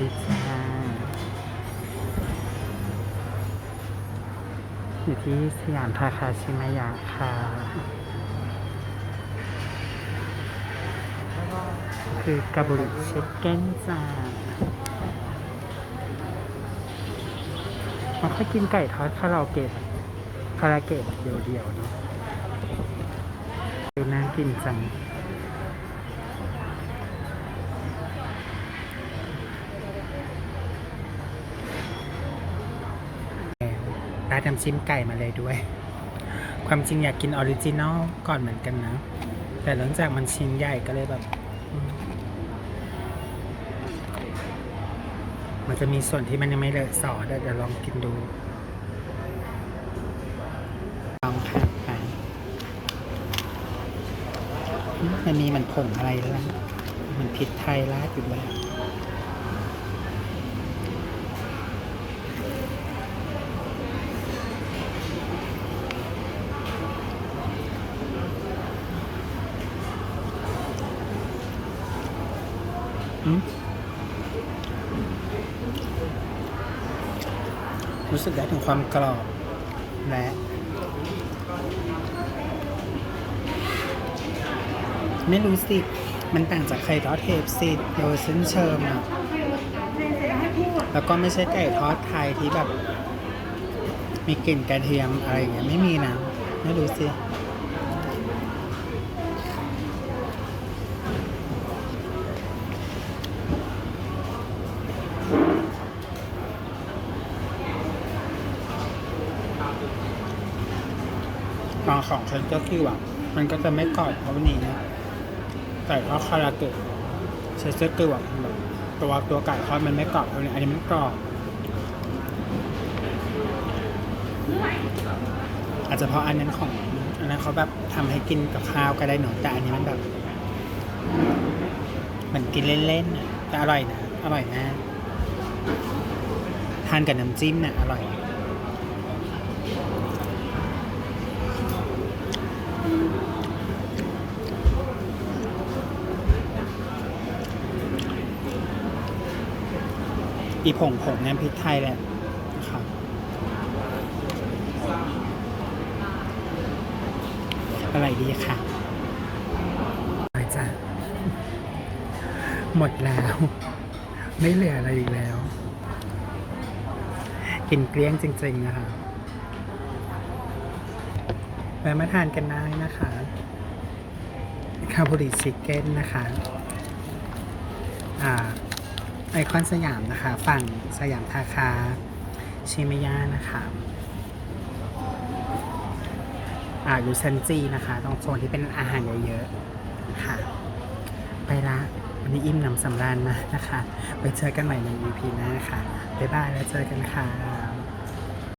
ดีจ้าอยู่ที่สยามทาคาชิมายะค่ะคือกาบุริเชคเก้นจ้ามันค่อยกินไก่ทอดคาราโอเกะคาราเกะเดียวๆเนาะดูน่ากินจัง ร้านน้ำจิ้มไก่มาเลยด้วย ความจริงอยากกินออริจินอลก่อนเหมือนกันนะ แต่หลังจากมันชิ้นใหญ่ก็เลยแบบมันจะมีส่วนที่มันยังไม่เลอะสอะเดี๋ยวลองกินดู ลองค่ะไปมันมีมันผงอะไรแล้วนะมันพริษไทยราดอยู่ด้วย รู้สึกได้ถึงความกรอบและไม่รู้สิ มันต่างจากไข่ทอดเทปสิโดยสิ้นเชิงอะแล้วก็ไม่ใช่ไก่ทอดไทยที่แบบ มีกลิ่นกระเทียมอะไรอย่างเงี้ยไม่มีนะ ไม่รู้สิ ตอนของฉันก็คือแบบมันก็จะไม่กรอบเพราะวันนี้นะไก่ทอดคาราเกะใช้เส้นตัวแบบตัวตัวไก่ทอดมันไม่กรอบเท่านี้อันนี้มันกรอบอาจจะเพราะอันนั้นของอันนั้นเขาแบบทำให้กินกับข้าวก็ได้หนูแต่อันนี้มันแบบเหมันกินเล่นๆนะแต่อร่อยนะอร่อยมากทานกับน้ำจิ้มน่ะอร่อย อีผงผงนี่ยพริกไทยแหละครับอะไรดีค่ะไปจ้ะหมดแล้ว ไม่เหลืออะไรอีกแล้ว กินเกลี้ยงจริง ๆ นะคะแวะมาทานกันได้นะคะคาบูริชิเก้นนะคะ อ่า ไอคอนสยามนะคะ ฝั่งสยามทาคา ชิมยานะคะอ่าอยู่ชั้นจีนะคะ ตรงโซนที่เป็นอาหารเยอะๆค่ะ ไปละ วันนี้อิ่มหนำสำราญมานะคะ ไปเจอกันใหม่ใน EP หน้าค่ะ บ๊ายบายแล้วเจอกันค่ะ